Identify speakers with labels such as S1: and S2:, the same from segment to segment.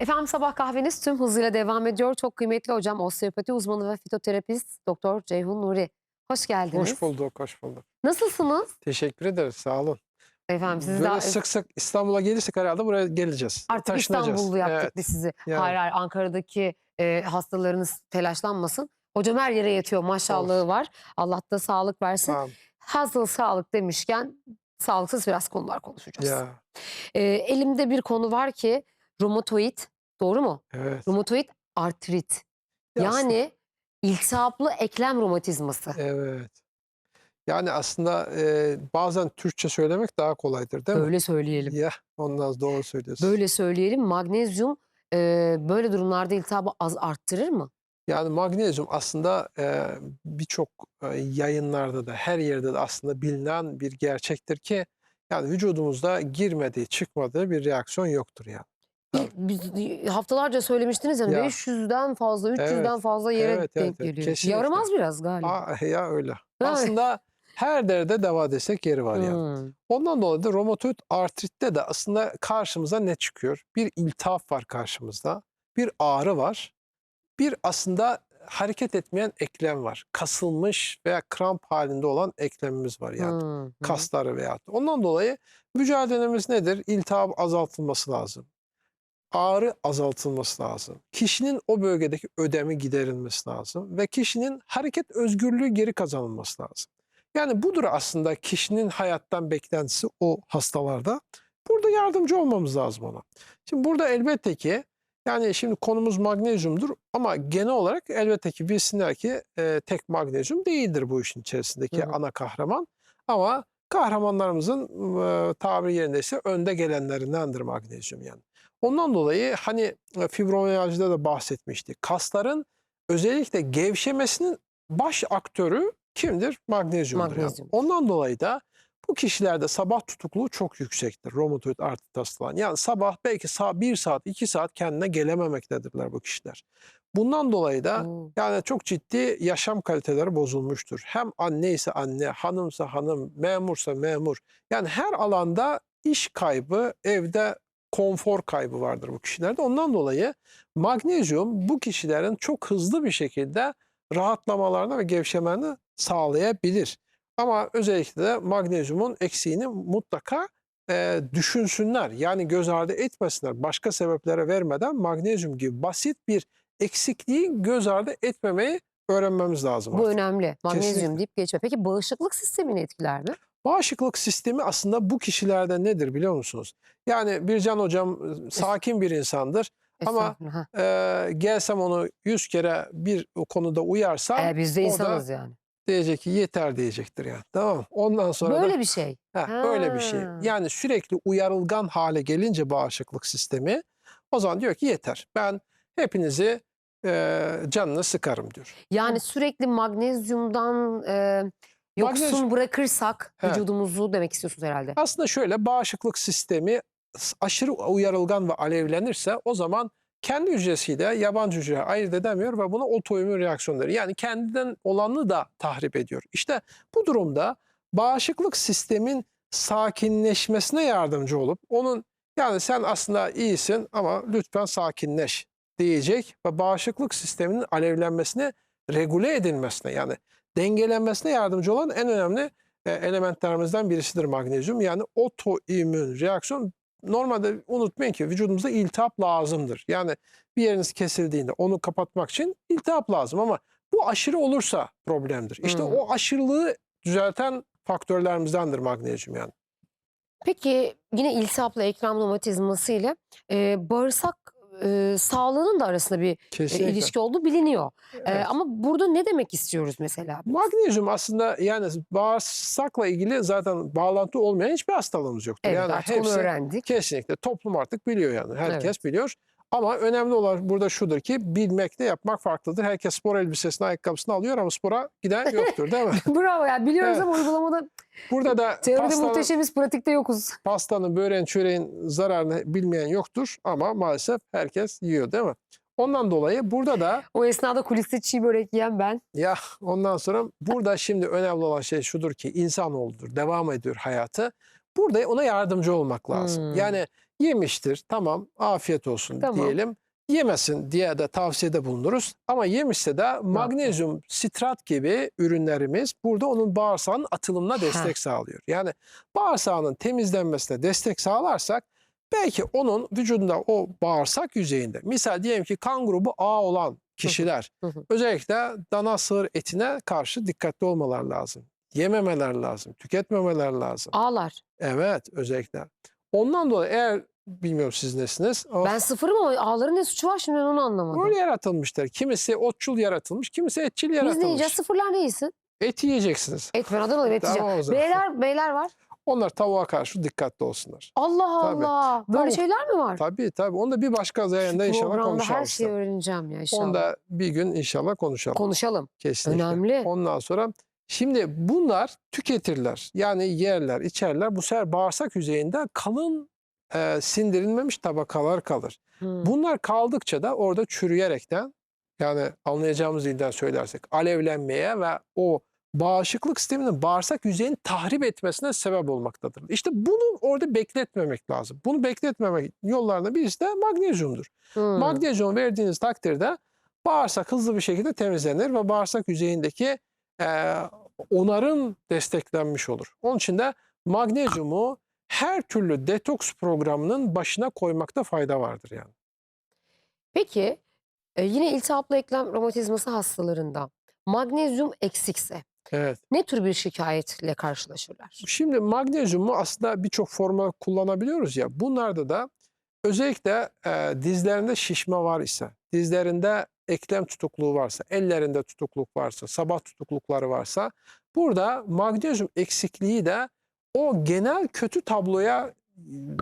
S1: Efendim sabah kahveniz tüm hızıyla devam ediyor. Çok kıymetli hocam osteopati uzmanı ve fitoterapist Doktor Ceyhun Nuri. Hoş geldiniz.
S2: Hoş bulduk, hoş bulduk.
S1: Nasılsınız?
S2: Teşekkür ederiz, sağ olun.
S1: Efendim siz
S2: Böyle
S1: daha
S2: sık sık İstanbul'a gelirsek herhalde buraya geleceğiz.
S1: artık. İstanbul'da yaptık
S2: Evet,
S1: biz sizi.
S2: yani.
S1: Hayır hayır Ankara'daki e, hastalarınız telaşlanmasın. Hocam her yere yatıyor maşallahı var. Allah da sağlık versin.
S2: Tamam.
S1: Hazır sağlık demişken sağlıksız biraz konular konuşacağız.
S2: Ya,
S1: E, elimde bir konu var ki romatoid doğru mu?
S2: evet.
S1: Romatoid artrit.
S2: Ya aslında-
S1: Yani iltihaplı eklem romatizması.
S2: Evet. Yani aslında e, bazen Türkçe söylemek daha kolaydır değil mi?
S1: Böyle söyleyelim.
S2: Ya, ondan doğru söylüyorsun.
S1: Böyle söyleyelim. Magnezyum e, böyle durumlarda iltihabı az arttırır mı?
S2: Yani magnezyum aslında e, birçok e, yayınlarda da her yerde de aslında bilinen bir gerçektir ki yani vücudumuzda girmediği, çıkmadığı bir reaksiyon yoktur yani.
S1: Biz haftalarca söylemiştiniz yani
S2: Ya.
S1: 500'den fazla, 300'den
S2: Evet,
S1: fazla yere
S2: evet,
S1: denk
S2: evet,
S1: geliyor.
S2: kesinlikle.
S1: Yaramaz biraz galiba.
S2: Aa, ya öyle. Aslında her derde deva desek yeri var yani.
S1: Hmm.
S2: Ondan dolayı da romatoid artritte de aslında karşımıza ne çıkıyor? Bir iltihap var karşımızda, bir ağrı var, bir aslında hareket etmeyen eklem var. Kasılmış veya kramp halinde olan eklemimiz var yani.
S1: Hmm.
S2: Kasları veya. Ondan dolayı mücadelemiz nedir? İltihap azaltılması lazım. Ağrı azaltılması lazım. Kişinin o bölgedeki ödemi giderilmesi lazım ve kişinin hareket özgürlüğü geri kazanılması lazım. Yani budur aslında kişinin hayattan beklentisi o hastalarda. Burada yardımcı olmamız lazım ona. Şimdi burada elbette ki yani şimdi konumuz magnezyumdur ama genel olarak elbette ki bilsinler ki e, tek magnezyum değildir bu işin içerisindeki
S1: Hı hı.
S2: ana kahraman. Ama kahramanlarımızın e, tabiri yerindeyse önde gelenlerindendir magnezyum yani. Ondan dolayı hani e, fibromiyajda da bahsetmiştik. Kasların özellikle gevşemesinin baş aktörü kimdir? Magnezyumdur. yani.
S1: Magnezyum.
S2: Ondan dolayı da bu kişilerde sabah tutukluğu çok yüksektir. Romatoid artrit hastaları. Yani sabah belki sa- bir saat, iki saat kendine gelememektedirler bu kişiler. Bundan dolayı da
S1: Oo.
S2: yani çok ciddi yaşam kaliteleri bozulmuştur. Hem anne ise anne, hanımsa hanım, memursa memur. Yani her alanda iş kaybı, evde konfor kaybı vardır bu kişilerde. Ondan dolayı magnezyum bu kişilerin çok hızlı bir şekilde rahatlamalarını ve gevşemelerini sağlayabilir. Ama özellikle de magnezyumun eksiğini mutlaka e, düşünsünler. Yani göz ardı etmesinler. Başka sebeplere vermeden magnezyum gibi basit bir eksikliği göz ardı etmemeyi öğrenmemiz lazım.
S1: Bu
S2: artık.
S1: önemli. Magnezyum
S2: Kesinlikle.
S1: deyip geçme. Peki bağışıklık sistemini etkiler mi?
S2: Bağışıklık sistemi aslında bu kişilerde nedir biliyor musunuz? Yani Bircan hocam sakin bir insandır. Ama
S1: ha.
S2: e, gelsem onu yüz kere bir konuda uyarsam
S1: E, biz de
S2: o da
S1: insanız yani.
S2: diyecek ki yeter diyecektir yani. Tamam? Ondan sonra da
S1: Böyle bir şey.
S2: Heh, öyle bir şey.
S1: Ha.
S2: Yani sürekli uyarılgan hale gelince bağışıklık sistemi o zaman diyor ki yeter. Ben hepinizi e, canını sıkarım diyor.
S1: Yani sürekli magnezyumdan e, yoksun bırakırsak
S2: Evet.
S1: vücudumuzu demek istiyorsunuz herhalde.
S2: Aslında şöyle bağışıklık sistemi aşırı uyarılgan ve alevlenirse o zaman kendi hücresiyle yabancı hücre ayırt edemiyor ve buna otoimmün reaksiyonları yani kendinden olanı da tahrip ediyor. İşte bu durumda bağışıklık sistemin sakinleşmesine yardımcı olup onun yani sen aslında iyisin ama lütfen sakinleş diyecek ve bağışıklık sisteminin alevlenmesine regüle edilmesine yani dengelenmesine yardımcı olan en önemli e, elementlerimizden birisidir magnezyum. Yani otoimmün reaksiyon normalde unutmayın ki vücudumuza iltihap lazımdır. Yani bir yeriniz kesildiğinde onu kapatmak için iltihap lazım ama bu aşırı olursa problemdir. İşte
S1: Hmm.
S2: o aşırılığı düzelten faktörlerimizdendir magnezyum yani.
S1: Peki yine iltihapla eklem romatizması ile e, bağırsak e, sağlığının da arasında bir e, ilişki olduğu biliniyor. E,
S2: Evet.
S1: ama burada ne demek istiyoruz mesela?
S2: Magnezyum aslında yani bağırsakla ilgili zaten bağlantı olmayan hiçbir hastalığımız yoktur.
S1: Evet
S2: yani
S1: artık onu öğrendik.
S2: Kesinlikle toplum artık biliyor yani. Herkes
S1: Evet.
S2: biliyor. Ama önemli olan burada şudur ki bilmekle yapmak farklıdır. Herkes spor elbisesini, ayakkabısını alıyor ama spora giden yoktur değil mi?
S1: Bravo ya biliyoruz
S2: Evet.
S1: ama uygulamada
S2: Burada da
S1: teoride
S2: pastanın,
S1: muhteşemiz pratikte yokuz.
S2: pastanın, böreğin, çöreğin zararını bilmeyen yoktur ama maalesef herkes yiyor değil mi? Ondan dolayı burada da
S1: O esnada kuliste çiğ börek yiyen ben.
S2: ya ondan sonra burada şimdi önemli olan şey şudur ki insanoğludur. Devam ediyor hayatı. Burada ona yardımcı olmak lazım.
S1: Hmm.
S2: Yani yemiştir tamam afiyet olsun
S1: Tamam.
S2: diyelim. Yemesin diye de tavsiyede bulunuruz. Ama yemişse de magnezyum sitrat gibi ürünlerimiz burada onun bağırsağın atılımına
S1: Ha.
S2: destek sağlıyor. Yani bağırsağının temizlenmesine destek sağlarsak belki onun vücudunda o bağırsak yüzeyinde misal diyelim ki kan grubu A olan kişiler özellikle dana sığır etine karşı dikkatli olmalar lazım. Yememeler lazım, tüketmemeler lazım.
S1: Ağlar.
S2: Evet özellikle. Ondan dolayı eğer bilmiyorum siz nesiniz ama
S1: Ben sıfırım ama ağların ne suçu var şimdi ben onu anlamadım.
S2: böyle yaratılmışlar. Kimisi otçul yaratılmış, kimisi etçil
S1: Biz ne yiyeceğiz?
S2: yaratılmış.
S1: Sıfırlar ne yesin?
S2: Et yiyeceksiniz.
S1: Et ben Adanalıyım et yiyeceğim.
S2: Tamam zaman.
S1: Beyler, beyler var.
S2: Onlar tavuğa karşı dikkatli olsunlar.
S1: Allah
S2: Tabii.
S1: Allah. Böyle
S2: Tavuk.
S1: şeyler mi var?
S2: Tabii tabii. Onu da bir başka yayında inşallah konuşalım.
S1: her şeyi öğreneceğim ya inşallah.
S2: Onu da bir gün inşallah konuşalım.
S1: Konuşalım.
S2: Kesinlikle.
S1: Önemli.
S2: Ondan sonra şimdi bunlar tüketirler. Yani yerler, içerler. Bu sefer bağırsak yüzeyinde kalın e, sindirilmemiş tabakalar kalır.
S1: Hmm.
S2: Bunlar kaldıkça da orada çürüyerekten yani anlayacağımız dilden söylersek alevlenmeye ve o bağışıklık sisteminin bağırsak yüzeyini tahrip etmesine sebep olmaktadır. İşte bunu orada bekletmemek lazım. Bunu bekletmemek yollarından birisi de magnezyumdur.
S1: Hmm.
S2: Magnezyum verdiğiniz takdirde bağırsak hızlı bir şekilde temizlenir ve bağırsak yüzeyindeki e, onarım desteklenmiş olur. Onun için de magnezyumu her türlü detoks programının başına koymakta fayda vardır yani.
S1: Peki e, yine iltihaplı eklem romatizması hastalarında magnezyum eksikse
S2: Evet.
S1: ne tür bir şikayetle karşılaşırlar?
S2: Şimdi magnezyumu aslında birçok forma kullanabiliyoruz ya. Bunlarda da özellikle e, dizlerinde şişme var ise, dizlerinde eklem tutukluğu varsa, ellerinde tutukluk varsa, sabah tutuklukları varsa burada magnezyum eksikliği de o genel kötü tabloya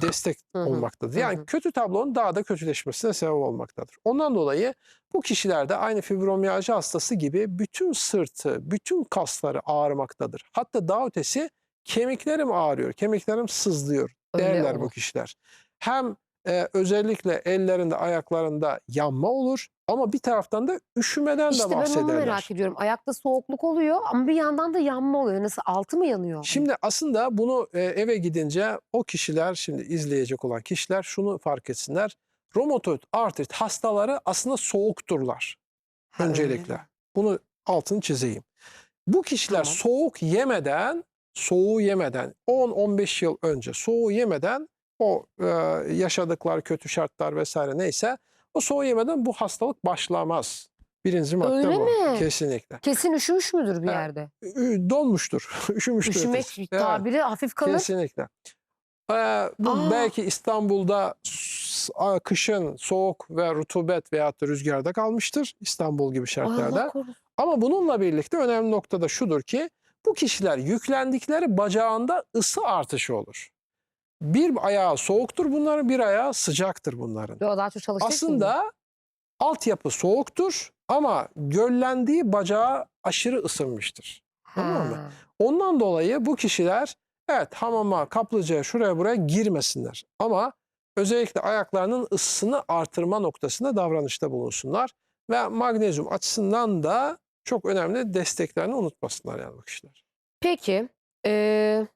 S2: destek
S1: Hı hı,
S2: olmaktadır.
S1: hı
S2: Yani
S1: hı.
S2: kötü tablonun daha da kötüleşmesine sebep olmaktadır. Ondan dolayı bu kişilerde aynı fibromiyalji hastası gibi bütün sırtı, bütün kasları ağrımaktadır. Hatta daha ötesi kemiklerim ağrıyor, kemiklerim sızlıyor
S1: Öyle
S2: derler bu kişiler. Hem e, özellikle ellerinde, ayaklarında yanma olur ama bir taraftan da üşümeden
S1: İşte
S2: de
S1: ben onu
S2: bahsederler.
S1: merak ediyorum. Ayakta soğukluk oluyor ama bir yandan da yanma oluyor. Nasıl altı mı yanıyor?
S2: Şimdi aslında bunu e, eve gidince o kişiler şimdi izleyecek olan kişiler şunu fark etsinler. Romatoid artrit hastaları aslında soğukturlar
S1: Ha, öyle
S2: öncelikle.
S1: mi?
S2: Bunu altını çizeyim. Bu kişiler
S1: Tamam.
S2: soğuk yemeden, soğuğu yemeden 10-15 yıl önce soğuğu yemeden o e, yaşadıkları kötü şartlar vesaire neyse o soğuğu yemeden bu hastalık başlamaz. Birinci madde
S1: Öyle
S2: bu.
S1: mi?
S2: Kesinlikle.
S1: Kesin üşümüş müdür bir yerde?
S2: Ü- Donmuştur. Üşümüştür.
S1: Üşümek
S2: ötesi. Evet.
S1: tabiri hafif kalır.
S2: Kesinlikle. Ee, bu
S1: Aa.
S2: belki İstanbul'da s- a- kışın soğuk ve rutubet veyahut da rüzgarda kalmıştır İstanbul gibi
S1: Ay,
S2: şartlarda.
S1: Korusun.
S2: Ama bununla birlikte önemli nokta da şudur ki bu kişiler yüklendikleri bacağında ısı artışı olur. Bir ayağı soğuktur bunların, bir ayağı sıcaktır bunların.
S1: Yo, daha çok çalışacak
S2: Aslında altyapı soğuktur ama göllendiği bacağı aşırı ısınmıştır. tamam mı?
S1: Ha.
S2: Ondan dolayı bu kişiler evet hamama, kaplıcaya, şuraya buraya girmesinler. Ama özellikle ayaklarının ısısını artırma noktasında davranışta bulunsunlar. Ve magnezyum açısından da çok önemli desteklerini unutmasınlar yani bu kişiler.
S1: Peki eee,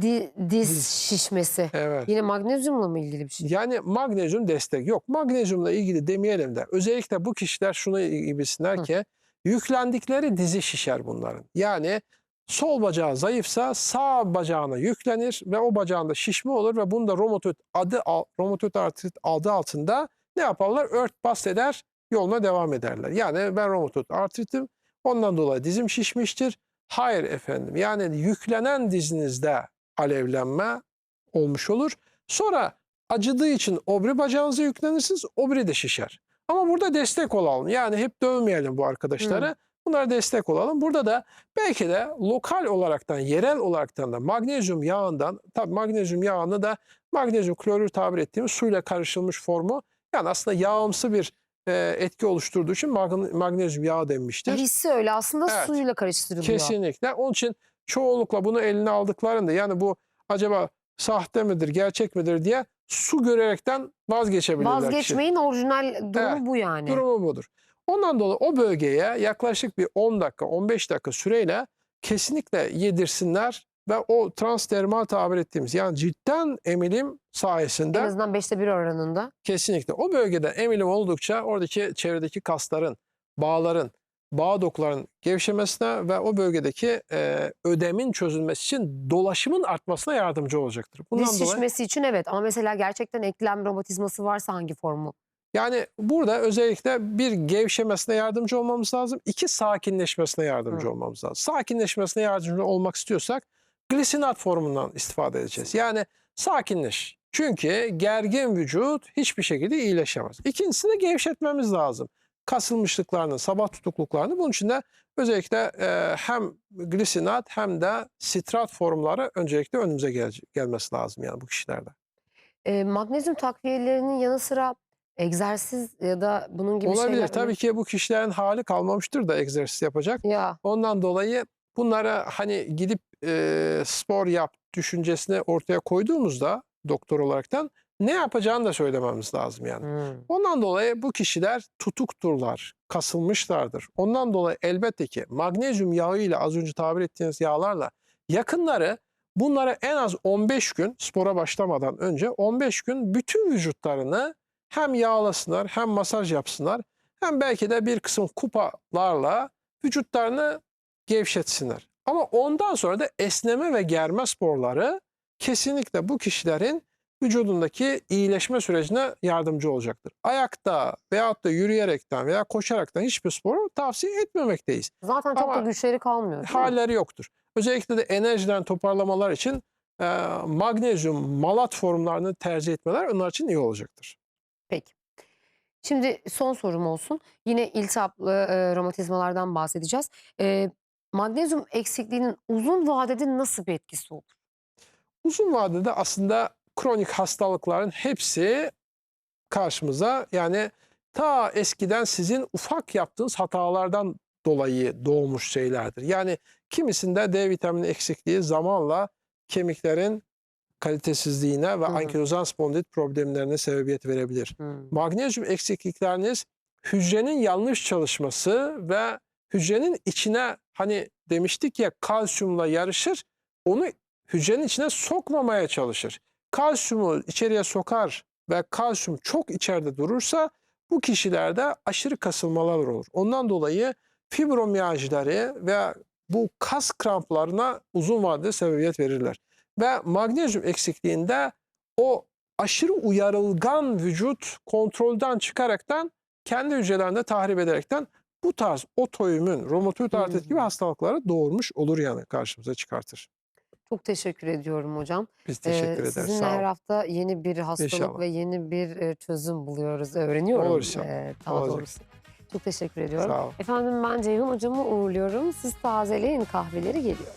S1: di- diz
S2: Diz.
S1: şişmesi
S2: Evet.
S1: yine magnezyumla mı ilgili bir şey?
S2: Yani magnezyum destek yok. Magnezyumla ilgili demeyelim de özellikle bu kişiler şunu iyi bilsinler
S1: Hı.
S2: ki yüklendikleri dizi şişer bunların. Yani sol bacağı zayıfsa sağ bacağına yüklenir ve o bacağında şişme olur ve bunu da romatoid adı romatoid artrit adı altında ne yaparlar? Örtbas eder, yoluna devam ederler. Yani ben romatoid artritim ondan dolayı dizim şişmiştir. Hayır efendim. Yani yüklenen dizinizde alevlenme olmuş olur. Sonra acıdığı için obri bacağınıza yüklenirsiniz, obri de şişer. Ama burada destek olalım. Yani hep dövmeyelim bu arkadaşları. Bunlara destek olalım. Burada da belki de lokal olaraktan, yerel olaraktan da magnezyum yağından, tabii magnezyum yağını da magnezyum klorür tabir ettiğimiz suyla karışılmış formu. Yani aslında yağımsı bir e, etki oluşturduğu için magne- magnezyum yağı denmiştir.
S1: Hissi öyle aslında
S2: Evet.
S1: suyla karıştırılıyor.
S2: Kesinlikle. Onun için çoğunlukla bunu eline aldıklarında yani bu acaba sahte midir, gerçek midir diye su görerekten vazgeçebilirler kişi.
S1: Vazgeçmeyin orijinal durumu
S2: Evet,
S1: bu yani.
S2: Durumu budur. Ondan dolayı o bölgeye yaklaşık bir 10 dakika, 15 dakika süreyle kesinlikle yedirsinler ve o transdermal tabir ettiğimiz yani cidden emilim
S1: En
S2: sayesinde
S1: azından beşte bir oranında.
S2: kesinlikle o bölgede emilim oldukça oradaki çevredeki kasların, bağların, bağ dokuların gevşemesine ve o bölgedeki e, ödemin çözülmesi için dolaşımın artmasına yardımcı olacaktır. Bundan dolayı
S1: şişmesi için evet ama mesela gerçekten eklem romatizması varsa hangi formu?
S2: yani burada özellikle bir gevşemesine yardımcı olmamız lazım. iki sakinleşmesine yardımcı
S1: Hı.
S2: olmamız lazım. Sakinleşmesine yardımcı olmak istiyorsak glisinat formundan istifade edeceğiz. Yani sakinleş. Çünkü gergin vücut hiçbir şekilde iyileşemez. İkincisini gevşetmemiz lazım. Kasılmışlıklarını, sabah tutukluklarını. Bunun için de özellikle e, hem glisinat hem de sitrat formları öncelikle önümüze gel- gelmesi lazım yani bu kişilerde.
S1: E, magnezyum takviyelerinin yanı sıra egzersiz ya da bunun gibi
S2: Olabilir.
S1: şeyler.
S2: Tabii ki bu kişilerin hali kalmamıştır da egzersiz yapacak.
S1: Ya
S2: Ondan dolayı bunlara hani gidip e, spor yap düşüncesini ortaya koyduğumuzda doktor olaraktan ne yapacağını da söylememiz lazım yani.
S1: hmm.
S2: Ondan dolayı bu kişiler tutukturlar, kasılmışlardır. Ondan dolayı elbette ki magnezyum yağıyla az önce tabir ettiğiniz yağlarla yakınları bunlara en az 15 gün spora başlamadan önce 15 gün bütün vücutlarını hem yağlasınlar hem masaj yapsınlar hem belki de bir kısım kupalarla vücutlarını gevşetsinler. Ama ondan sonra da esneme ve germe sporları kesinlikle bu kişilerin vücudundaki iyileşme sürecine yardımcı olacaktır. Ayakta veyahut da yürüyerekten veya koşaraktan hiçbir sporu tavsiye etmemekteyiz.
S1: Zaten çok da
S2: Ama
S1: güçleri kalmıyor.
S2: Halleri yoktur. Özellikle de enerjiden toparlamalar için e, magnezyum malat formlarını tercih etmeler onlar için iyi olacaktır.
S1: Peki. Şimdi son sorum olsun. Yine iltihaplı e, romatizmalardan bahsedeceğiz. E, magnezyum eksikliğinin uzun vadede nasıl bir etkisi olur?
S2: Uzun vadede aslında kronik hastalıkların hepsi karşımıza yani ta eskiden sizin ufak yaptığınız hatalardan dolayı doğmuş şeylerdir. Yani kimisinde D vitamini eksikliği zamanla kemiklerin kalitesizliğine ve
S1: hı.
S2: ankilozan spondilit problemlerine sebebiyet verebilir.
S1: Hmm.
S2: Magnezyum eksiklikleriniz hücrenin yanlış çalışması ve hücrenin içine hani demiştik ya kalsiyumla yarışır onu hücrenin içine sokmamaya çalışır. Kalsiyumu içeriye sokar ve kalsiyum çok içeride durursa bu kişilerde aşırı kasılmalar olur. Ondan dolayı fibromiyajları ve bu kas kramplarına uzun vadede sebebiyet verirler. Ve magnezyum eksikliğinde o aşırı uyarılgan vücut kontrolden çıkaraktan kendi hücrelerini tahrip ederekten bu tarz otoimmün, romatoid artrit gibi
S1: Hmm.
S2: hastalıkları doğurmuş olur yani karşımıza çıkartır.
S1: Çok teşekkür ediyorum hocam.
S2: Biz teşekkür
S1: Ee,
S2: ederiz.
S1: Sizinle her hafta yeni bir hastalık
S2: İnşallah.
S1: ve yeni bir çözüm buluyoruz, öğreniyorum.
S2: Olur inşallah.
S1: e, daha
S2: Olacak.
S1: doğrusu. Çok teşekkür ediyorum. Efendim ben Ceyhun hocamı uğurluyorum. Siz tazeleyin kahveleri geliyor.